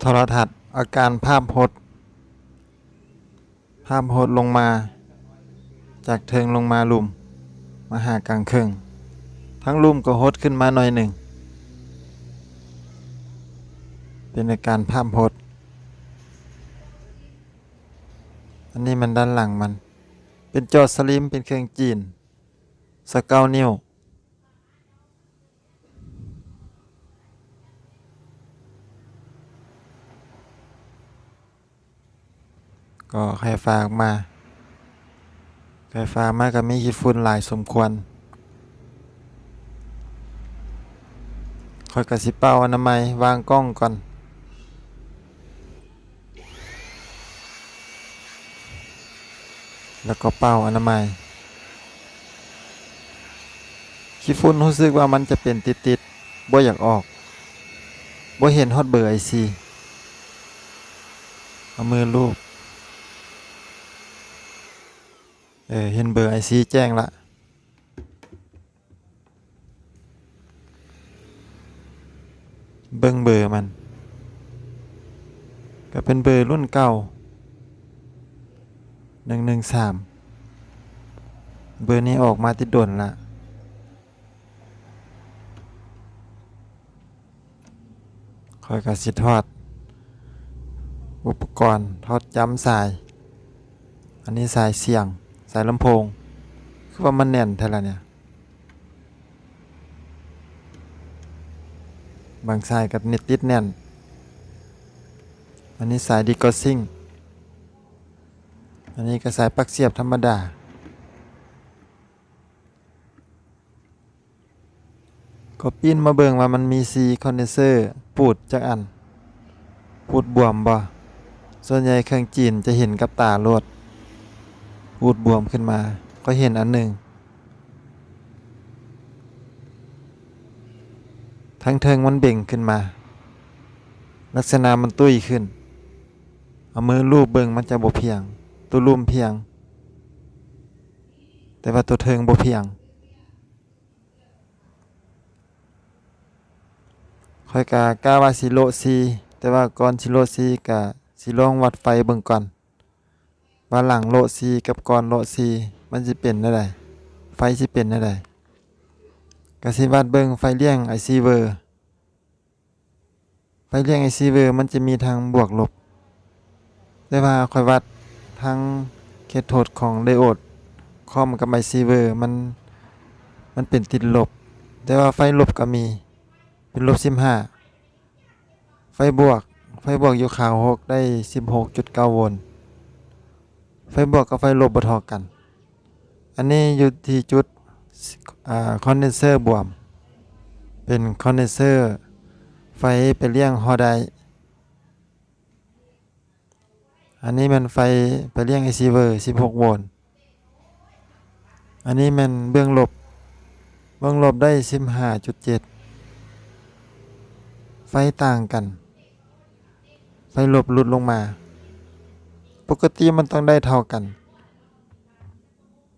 โทรทัศน์อาการภาพพจน์ ภาพพจน์ลงมา จากเทิงลงมาลุ่ม มาหากลางครึ่งทั้งลุ่มก็หดขึ้นมาหน่อยหนึ่ง เป็นอาการภาพพจน์อันนี้มันด้านหลังมัน เป็นจอสลิมเป็นเครื่องจีนสเกานิ้ว ก็ใครฝากมาใครฝากมาก็มีขี้ฝุ่นหลายสมควรคอยกระสิเป้าอนามัยวางกล้องก่อนแล้วก็เป้าอนามัยขี้ฝุ่นรู้สึกว่ามันจะเป็นติดๆบ่อยากออกบ่เห็นฮอดเบอร์ไอซีเอามือลูบ เออเห็นเบอร์ไอซีแจ้งละเบิ่งเบอร์มัน ก็เป็นเบอร์รุ่นเก่าหนึ่งหนึ่งสามเบอร์นี้ออกมาติดด่วนละคอยกับสิทอด อุปกรณ์ทอดจำสาย อันนี้สายเสียง สายลำโพง คือว่ามันแน่นเท่าไรเนี่ย บางสายกับเน็ตติดแน่น อันนี้สายดีกอซิ่ง อันนี้ก็สายปลั๊กเสียบธรรมดา ก็ปีนมาเบิ่งว่ามันมีซีคอนเดนเซอร์ปูดจักอัน ปูดบวมบ่ส่วนใหญ่เครื่องจีนจะเห็นกับตาโลด ปูดบวมขึ้นมา ก็เห็นอันหนึ่ง ทั้งเทิงมันเบ่งขึ้นมา ลักษณะมันตุ้ยขึ้น เอามือลูบเบิงมันจะบ่เพียง ตัวลุ่มเพียง แต่ว่าตัวเทิงบ่เพียงค่อยกะกาว่าสิโลซี แต่ว่าก่อนสิโลซีกะสิลองวัดไฟเบิ่งก่อน ว่าหลังโลซีกับก่อนโลซีมันสิเป็นได้ไดไฟสิเป็นได้ไดก็สิวัดเบิ่งไฟเลี้ยงไอซีเวอร์ไฟเลี้ยงไอซีเวอร์มันจะมีทางบวกลบแต่ว่าค่อยวัดทางเคทโทดของไดโอดคอมกับไอซีเวอร์มันมันเป็นติดลบ แต่ว่าไฟลบก็มีเป็นลบสิบห้าไฟบวก ไฟบวกอยู่ขาวหกได้สิบหกจุดเก้าโวลต์ ไฟบวกกับไฟลบบทอกัน อันนี้อยู่ที่จุดอคอนเดนเซอร์บวม เป็นคอนเดนเซอร์ไฟไปเลี้ยงฮอไดอันนี้มันไฟไปเลี้ยงไอซีเวอร์ 16 โวลต์ อันนี้มันเบื้องลบ เบื้องลบได้ 15.7 ไฟต่างกัน ไฟลบหลุดลงมา ปกติมันต้องได้เท่ากัน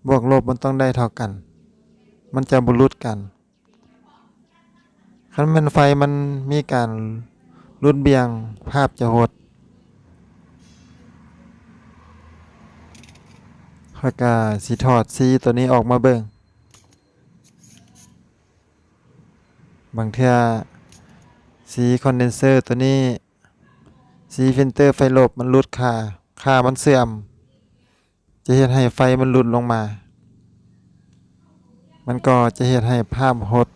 บวกลบมันต้องได้เท่ากัน มันจะบุรุษกันคันมันไฟมันมีการรุดเบียงภาพจะหดข้อยกาสีถอดซีตัวนี้ออกมาเบิ่งบางเทื่อสีคอนเดนเซอร์ตัวนี้สีฟิลเตอร์ไฟลบมันหลุดค่า ค่ามันเสื่อม จะเฮ็ดให้ไฟมันหลุดลงมา มันก็จะเฮ็ดให้ภาพหด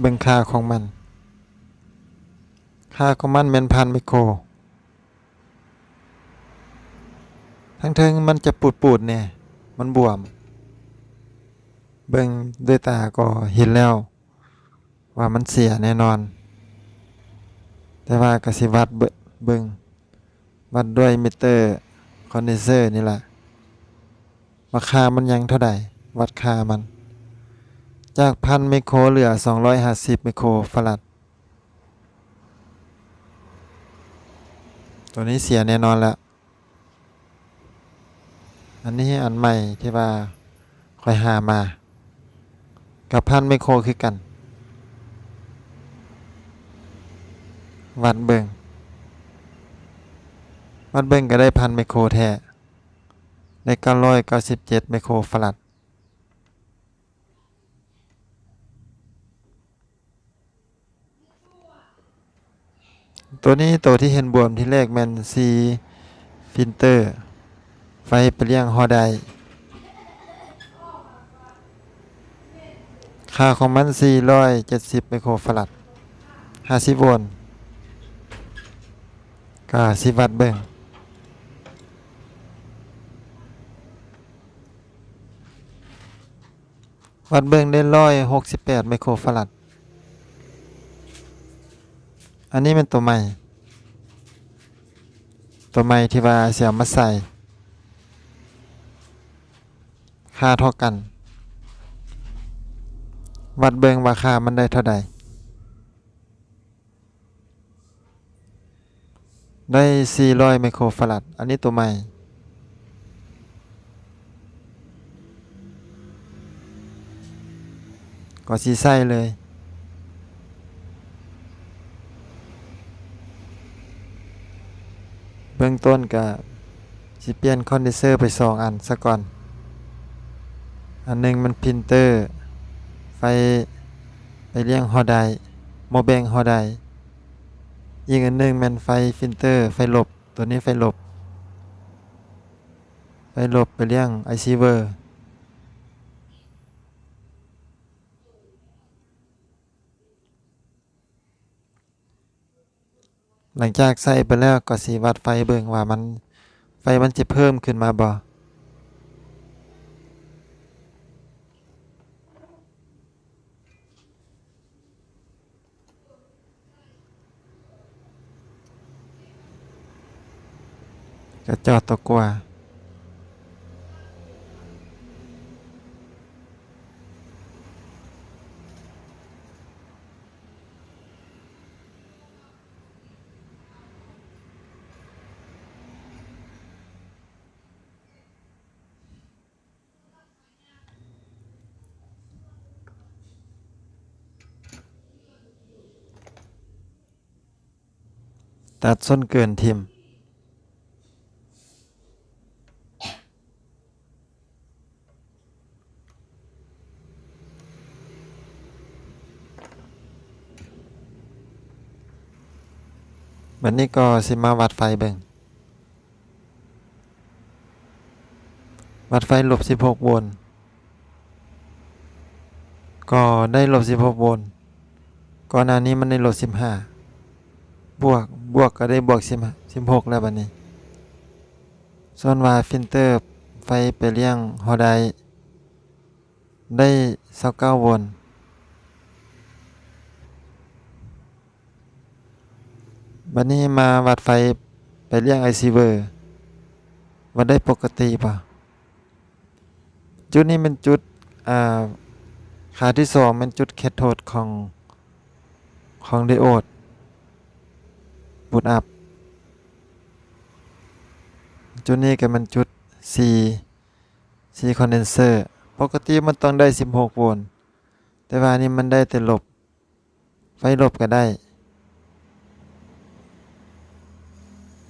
เบิ่งค่าของมัน ค่าของมันแม่นพันไมโคร ทั้งเทิงมันจะปูดปูดๆเนี่ย มันบวม เบิ่งด้วยตาก็เห็นแล้ว ว่ามันเสียแน่นอน แต่ว่ากสิวัดเบิเบ่งวัดด้วยมิเตอร์คอนเดนเซอร์นี่แหละว่าค่ามันยังเท่าใดวัดค่ามัน จากพันไมโครเหลือ 250ไมโครฟารัดตัวนี้เสียแน่นอนแล้ว อันนี้อันใหม่ที่ว่าคอยหามา กับพันไมโครคือกัน วัดเบิงวัดเบิงก็ได้พันไมโครแท้ได้997ไมโครฟารัดตัวนี้ตัวที่เห็นบวมที่แรกแมนซีฟิลเตอร์ ไฟไปเลี้ยงฮอได ค่าของมัน 470 ไมโครฟารัด 50 โวลต์ก็สิวัดเบิ่งวัดเบิ่งได้168ไมโครฟารัด อันนี้เป็นตัวใหม่ ตัวใหม่ที่ว่าเสียมาใส่ ค่าเท่ากัน วัดเบิงว่าค่ามันได้เท่าใดได้ 400 ไมโครฟารัด อันนี้ตัวใหม่ ก็สีใส่เลย เบื้องต้นก็สิเปลี่ยนคอนเดนเซอร์ไปสองอันซะก่อน อันหนึงมันพินเตอร์ ไฟไปเลี้ยงฮอไดโมแบงฮอไดอีกอันหนึงมันไฟฟิลเตอร์ ไฟหลบ ตัวนี้ไฟหลบ ไฟหลบไปเลี้ยงไอซีเวอร์หลังจากใส่ไปแล้วก็สีวัดไฟเบิ่งว่ามันไฟมันจะเพิ่มขึ้นมาบ่ ก็จอดตัวกว่าตัดส้นเกิ นี้ก็สิมาวัดไฟเบิ่งวัดไฟลบ16โวลต์ก็ได้ลบ16โวลต์ก่อนหน้านี้มันได้ลบ15 บวกบวกก็ได้บวก16แล้วบัดนี้ ส่วนว่าฟิลเตอร์ไฟไปเลี้ยงฮอไดได้29โวลต์ บัดนี้มาวัดไฟไปเลี้ยงไอซีเวอร์วัดได้ปกติป่ะจุดนี้เป็นจุดอ่าขาที่สองเป็นจุดแคทโทดของของไดโอดบูตอัพจุดนี้ก็เป็นจุด C C condenser ปกติมันต้องได้ 16 โวลต์แต่ว่านี่มันได้แต่ลบ ไฟลบก็ได้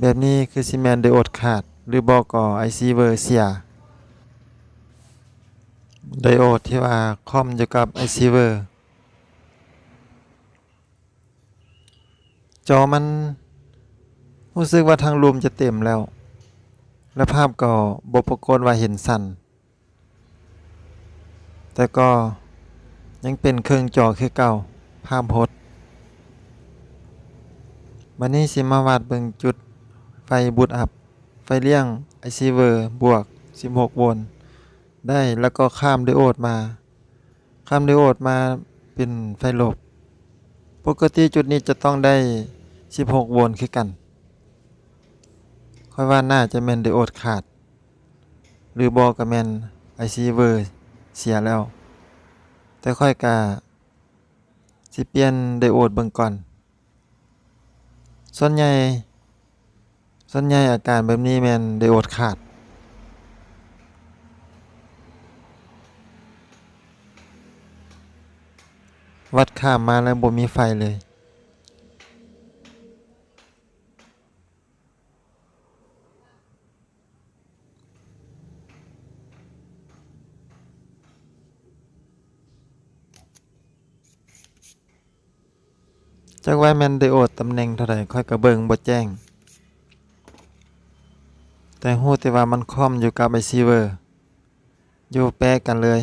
แบบนี้คือซีแมนไดโอดขาด หรือบอกก่อไอซีเวอร์เสียไดโอดที่ว่าคอมอยู่กับไอซีเวอร์จอมันรู้สึกว่าทางรูมจะเต็มแล้ว และภาพก็บปรากฏว่าเห็นสั่น แต่ก็ยังเป็นเครื่องจอคือเก่า ภาพพดบันนี้สิมาวัดเบิ่งจุด ไฟบูตอัพ ไฟเลี้ยงไอซีเวอร์บวก 16 โวลต์ได้แล้วก็ข้ามไดโอดมา ข้ามไดโอดมาเป็นไฟหลบ ปกติจุดนี้จะต้องได้ 16 โวลต์คือกัน ค่อยว่าน่าจะแมนไดโอดขาด หรือบอกกับแมนไอซีเวอร์เสียแล้ว แต่ค่อยกาสิเปลี่ยนไดโอดเบิ่งก่อน ส่วนใหญ่ ส่วนใหญ่อาการแบบนี้แมนไดโอดขาดวัดข้ามาแล้วบ่มีไฟเลย จักว่แมนไดโอดตำแหน่งเท่าใดค่อยกระเบิงบ่แจ้ง แต่หู้แต่ว่ามันคอมอยู่กับไอซีเวอร์ อยู่แปะกันเลย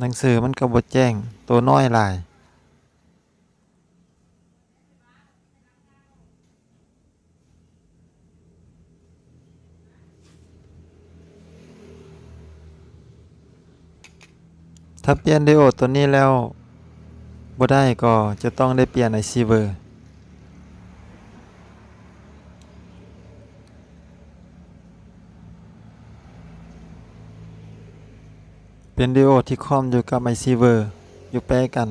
หนังสือมันก็บดแจ้งตัวน้อยหลาย ถ้าเปลี่ยนไดโอดตัวนี้แล้วบ่ได้ก็จะต้องได้เปลี่ยนไอซีเวอร์เป็นไดโอดที่คอมอยู่กับไอซีเวอร์อยู่แปะกัน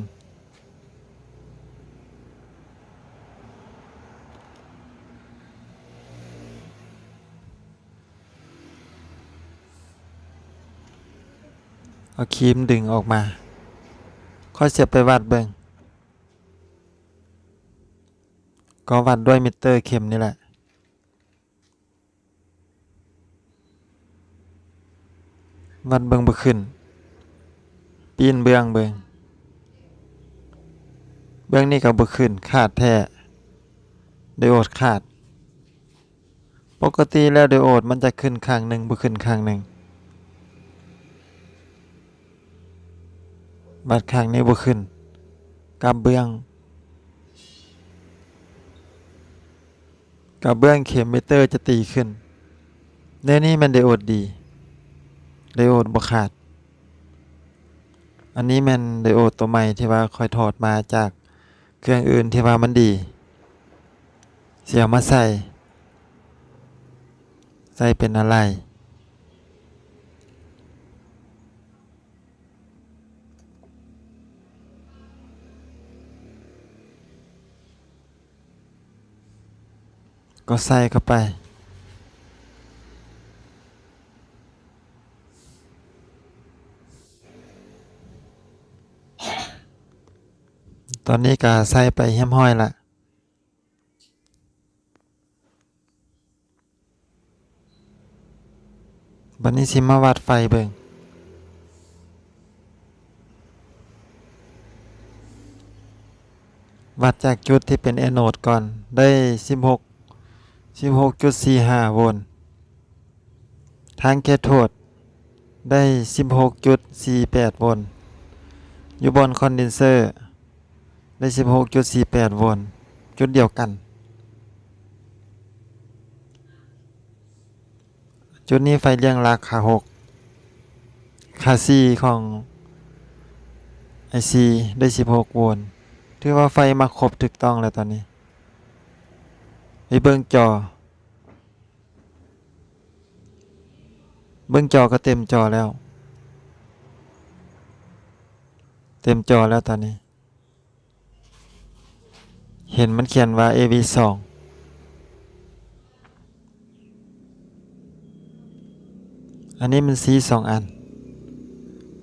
เอาครีมดึงออกมา ค่อยเสียบไปวัดเบิงก็วัดด้วยมิเตอร์เข็มนี่แหละ วัดเบิงบ่ขึ้น ปีนเบื้องเบิงเบื้องนี้ก็บ่ขึ้นขาดแท้ไดโอดขาด ปกติแล้วไดโอดมันจะขึ้นข้างหนึ่งบ่ขึ้นข้างหนึ่ง บัดข้างนี้บ่ขึ้นกับเบื้องกับเบื้องเข็มมิเตอร์จะตีขึ้นในนี้มันไดโอดดีไดโอดบ่ขาด อันนี้แมันไดโอดตัวใหม่ที่ว่าคอยถอดมาจากเครื่องอื่นที่ว่ามันดี เสียมาใส่ ใส่เป็นอะไร ก็ใส่เข้าไป ตอนนี้ก็ใส่ไปเฮี้ยมห้อยละบันนี้สิมาวัดไฟเบิ่งวัดจากจุดที่เป็นแอนโนดก่อนได้ 16 16.45 โวลต์ทางแคโทดได้ 16.48 โวลต์อยู่บนคอนเดนเซอร์ได้ 16.48 โวลต์จุดเดียวกัน จุดนี้ไฟเลี้ยงราคา6คาซีของ IC ได้ 16 โวลต์ถือว่าไฟมาครบถูกต้องแล้วตอนนี้ ไปเบิ่งจอ เบิ่งจอก็เต็มจอแล้ว เต็มจอแล้วตอนนี้ เห็นมันเขียนว่า AV2 อันนี้มันสีสองอัน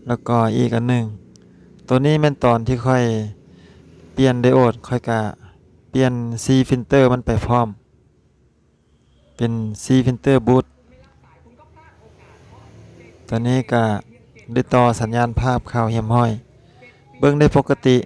แล้วก็อีกอันหนึ่ง ตัวนี้เป็นตอนที่ค่อยเปลี่ยนไดโอดค่อยกะ เปลี่ยน C filter มันไปพร้อม เป็น C filter boot ตอนนี้ก็ได้ต่อสัญญาณภาพข่าวเหี่ยมห้อย เบิ่งได้ปกติ